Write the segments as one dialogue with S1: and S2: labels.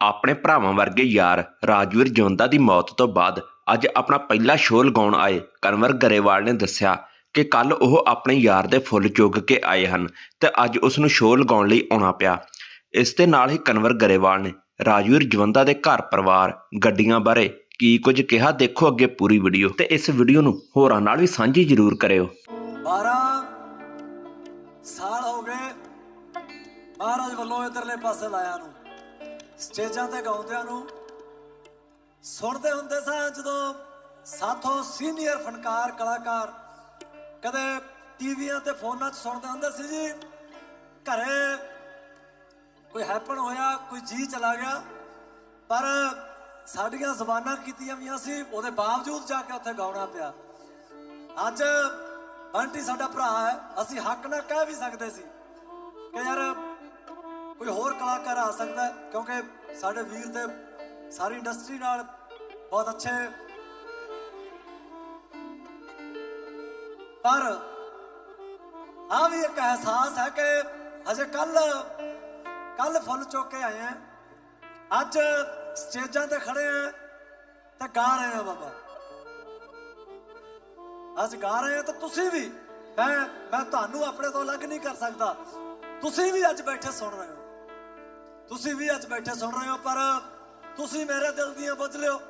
S1: ਆਪਣੇ ਭਰਾਵਾਂ ਵਰਗੇ ਯਾਰ ਰਾਜਵੀਰ ਜਵੰਦਾ ਦੀ ਮੌਤ ਤੋਂ ਬਾਅਦ ਅੱਜ ਆਪਣਾ ਪਹਿਲਾ ਸ਼ੋਅ ਲਗਾਉਣ ਆਏ। ਕਨਵਰ ਗਰੇਵਾਲ ਨੇ ਦੱਸਿਆ ਕਿ ਕੱਲ ਉਹ ਆਪਣੇ ਯਾਰ ਦੇ ਫੁੱਲ ਚੁੱਗ ਕੇ ਆਏ ਹਨ ਤੇ ਅੱਜ ਉਸ ਨੂੰ ਸ਼ੋਅ ਲਗਾਉਣ ਲਈ ਆਉਣਾ ਪਿਆ। ਇਸ ਦੇ ਨਾਲ ਹੀ ਕਨਵਰ ਗਰੇਵਾਲ ਨੇ ਰਾਜਵੀਰ ਜਵੰਦਾ ਦੇ ਘਰ ਪਰਿਵਾਰ, ਗੱਡੀਆਂ ਬਾਰੇ ਕੀ ਕੁਝ ਕਿਹਾ ਦੇਖੋ ਅੱਗੇ ਪੂਰੀ ਵੀਡੀਓ। ਤੇ ਇਸ ਵੀਡੀਓ ਨੂੰ ਹੋਰਾਂ ਨਾਲ ਵੀ ਸਾਂਝੀ ਜ਼ਰੂਰ ਕਰਿਓ।
S2: 12 ਸਾਲ ਹੋ ਗਏ। ਮਹਾਰਾਜ ਵੱਲੋਂ ਇਧਰਲੇ ਪਾਸੇ ਲਾਇਆ ਨੂੰ। ਸਟੇਜਾਂ ਤੇ ਗਾਉਂਦਿਆਂ ਨੂੰ ਸੁਣਦੇ ਹੁੰਦੇ ਸਾਂ ਜਦੋਂ ਸਾਥੋਂ ਸੀਨੀਅਰ ਫਨਕਾਰ, ਕਲਾਕਾਰ ਕਦੇ ਟੀਵੀਆਂ ਤੇ ਫੋਨਾਂ 'ਚ ਸੁਣਦੇ ਹੁੰਦੇ ਸੀ ਜੀ, ਘਰੇ ਕੋਈ ਹੈਪਨ ਹੋਇਆ, ਕੋਈ ਜੀ ਚਲਾ ਗਿਆ, ਪਰ ਸਾਡੀਆਂ ਜ਼ਬਾਨਾਂ ਕੀਤੀਆਂ ਵੀਆਂ ਸੀ, ਉਹਦੇ ਬਾਵਜੂਦ ਜਾ ਕੇ ਉੱਥੇ ਗਾਉਣਾ ਪਿਆ। ਅੱਜ ਬੰਟੀ ਸਾਡਾ ਭਰਾ ਹੈ, ਅਸੀਂ ਹੱਕ ਨਾਲ ਕਹਿ ਵੀ ਸਕਦੇ ਸੀ ਕਿ ਯਾਰ ਕੋਈ ਹੋਰ ਕਲਾਕਾਰ ਆ ਸਕਦਾ ਕਿਉਂਕਿ ਸਾਡੇ ਵੀਰ ਦੇ ਸਾਰੀ ਇੰਡਸਟਰੀ ਨਾਲ ਬਹੁਤ ਅੱਛੇ ਪਰ ਆ ਵੀ ਇੱਕ ਅਹਿਸਾਸ ਹੈ ਕਿ ਅਜੇ ਕੱਲ ਕੱਲ ਫੁੱਲ ਚੁੱਕ ਕੇ ਆਏ ਆ। ਅੱਜ ਸਟੇਜਾਂ ਤੇ ਖੜੇ ਆ ਤੇ ਗਾ ਰਹੇ ਆ ਬਾਬਾ। ਅੱਜ ਗਾ ਰਹੇ ਆ ਤਾਂ ਤੁਸੀਂ ਵੀ, ਮੈਂ ਮੈਂ ਤੁਹਾਨੂੰ ਆਪਣੇ ਤੋਂ ਅਲੱਗ ਨਹੀਂ ਕਰ ਸਕਦਾ। ਤੁਸੀਂ ਵੀ ਅੱਜ ਬੈਠੇ ਸੁਣ ਰਹੇ ਹੋ। ਤੁਸੀਂ ਵੀ ਅੱਜ ਬੈਠੇ ਸੁਣ ਰਹੇ ਹੋ, ਪਰ ਤੁਸੀਂ ਮੇਰੇ ਦਿਲ ਦੀਆਂ ਬੁੱਝ ਲਿਓ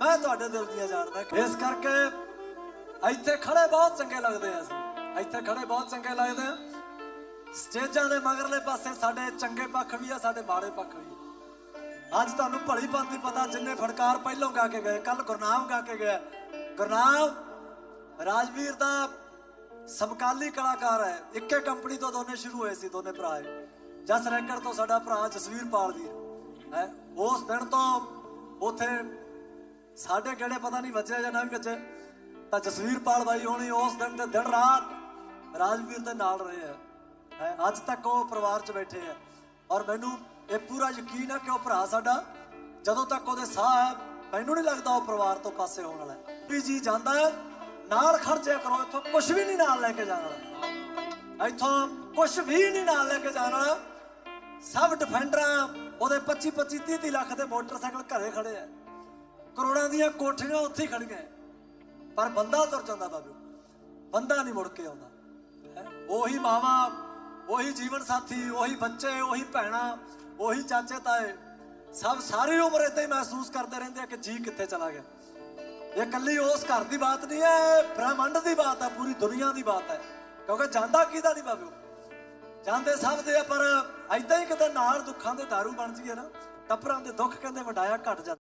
S2: ਮੈਂ ਤੁਹਾਡੇ ਦਿਲ ਦੀਆਂ ਜਾਣਦਾ ਇਸ ਕਰਕੇ ਇੱਥੇ ਖੜੇ ਬਹੁਤ ਚੰਗੇ ਲੱਗਦੇ ਆ ਅਸੀਂ। ਇੱਥੇ ਖੜੇ ਬਹੁਤ ਚੰਗੇ ਲੱਗਦੇ ਆ। ਸਟੇਜਾਂ ਦੇ ਮਗਰਲੇ ਪਾਸੇ ਸਾਡੇ ਚੰਗੇ ਪੱਖ ਵੀ ਆ, ਸਾਡੇ ਮਾੜੇ ਪੱਖ ਵੀ ਅੱਜ ਤੁਹਾਨੂੰ ਭਲੀ ਭਾਂਤੀ ਪਤਾ, ਜਿੰਨੇ ਫੜਕਾਰ ਪਹਿਲੋਂ ਗਾ ਕੇ ਗਏ ਕੱਲ ਗੁਰਨਾਮ ਗਾ ਕੇ ਗਿਆ। ਗੁਰਨਾਮ, ਰਾਜਵੀਰ ਦਾ ਸਮਕਾਲੀ ਕਲਾਕਾਰ ਹੈ। ਇੱਕੇ ਕੰਪਨੀ ਤੋਂ ਦੋਨੇ ਸ਼ੁਰੂ ਹੋਏ ਸੀ, ਦੋਨੇ ਭਰਾ ਜਸ ਰੈਕਰ ਤੋਂ ਸਾਡਾ ਭਰਾ ਜਸਵੀਰ ਪਾਲ ਵੀਰ। ਹੈ, ਉਸ ਦਿਨ ਤੋਂ ਉਥੇ ਸਾਡੇ ਕਿਹੜੇ ਪਤਾ ਨਹੀਂ ਵੱਜਿਆ ਜਾਂ ਨਾ ਵੀ ਵੱਜੇ ਤਾਂ ਜਸਵੀਰ ਪਾਲ ਬਾਈ ਹੋਣੀ ਉਸ ਦਿਨ ਤੇ ਦਿਨ ਰਾਤ ਰਾਜਵੀਰ ਦੇ ਨਾਲ ਰਹੇ ਆ। ਹੈ, ਅੱਜ ਤੱਕ ਉਹ ਪਰਿਵਾਰ 'ਚ ਬੈਠੇ ਆ। ਔਰ ਮੈਨੂੰ ਇਹ ਪੂਰਾ ਯਕੀਨ ਹੈ ਕਿ ਉਹ ਭਰਾ ਸਾਡਾ ਜਦੋਂ ਤੱਕ ਉਹਦੇ ਸਾਹ ਹੈ, ਮੈਨੂੰ ਨਹੀਂ ਲੱਗਦਾ ਉਹ ਪਰਿਵਾਰ ਤੋਂ ਪਾਸੇ ਹੋਣ ਵਾਲਾ। ਵੀ ਜੀ ਜਾਂਦਾ ਨਾਲ ਖਰਚਿਆ ਕਰੋ, ਇੱਥੋਂ ਕੁਝ ਵੀ ਨਹੀਂ ਨਾਲ ਲੈ ਕੇ ਜਾਣ ਵਾਲਾ। ਇੱਥੋਂ ਕੁਝ ਵੀ ਨਹੀਂ ਨਾਲ ਲੈ ਕੇ ਜਾਣ ਵਾਲਾ। ਸਭ ਡਿਫੈਂਡਰਾਂ ਉਹਦੇ 25 25 30 30 ਲੱਖ ਦੇ ਮੋਟਰਸਾਈਕਲ ਘਰੇ ਖੜੇ ਆ। ਕਰੋੜਾਂ ਦੀਆਂ ਕੋਠੀਆਂ ਉੱਥੇ ਹੀ ਖੜੀਆਂ ਪਰ ਬੰਦਾ ਤੁਰ ਜਾਂਦਾ ਬਾਬੂ, ਬੰਦਾ ਨਹੀਂ ਮੁੜ ਕੇ ਆਉਂਦਾ। ਹੈਂ। ਉਹੀ ਮਾਵਾ, ਉਹੀ ਜੀਵਨ ਸਾਥੀ, ਉਹੀ ਬੱਚੇ, ਉਹੀ ਭੈਣਾਂ, ਉਹੀ ਚਾਚੇ, ਤਾਏ, ਸਭ ਸਾਰੀ ਉਮਰ ਏਦਾਂ ਹੀ ਮਹਿਸੂਸ ਕਰਦੇ ਰਹਿੰਦੇ ਆ ਕਿ ਜੀ ਕਿੱਥੇ ਚਲਾ ਗਿਆ। ਇਹ ਕੱਲੀ ਉਸ ਘਰ ਦੀ ਬਾਤ ਨਹੀਂ ਹੈ ਬ੍ਰਹਿਮੰਡ ਦੀ ਬਾਤ ਹੈ, ਪੂਰੀ ਦੁਨੀਆ ਦੀ ਬਾਤ ਹੈ। ਕਿਉਂਕਿ ਜਾਂਦਾ ਕਿਹਦਾ ਨਹੀਂ ਬਾਬੂ? ਜਾਂਦੇ ਸਭ ਦੇ ਆ, ਪਰ ਐਦਾਂ ਹੀ ਕਿਤੇ ਨਾਲ ਦੁੱਖਾਂ ਦੇ ਦਾਰੂ ਬਣ ਜੀਏ ਨਾ, ਟੱਪਰਾਂ ਦੇ ਦੁੱਖ ਕਹਿੰਦੇ ਵਡਾਇਆ ਘਟ ਜਾਂਦਾ।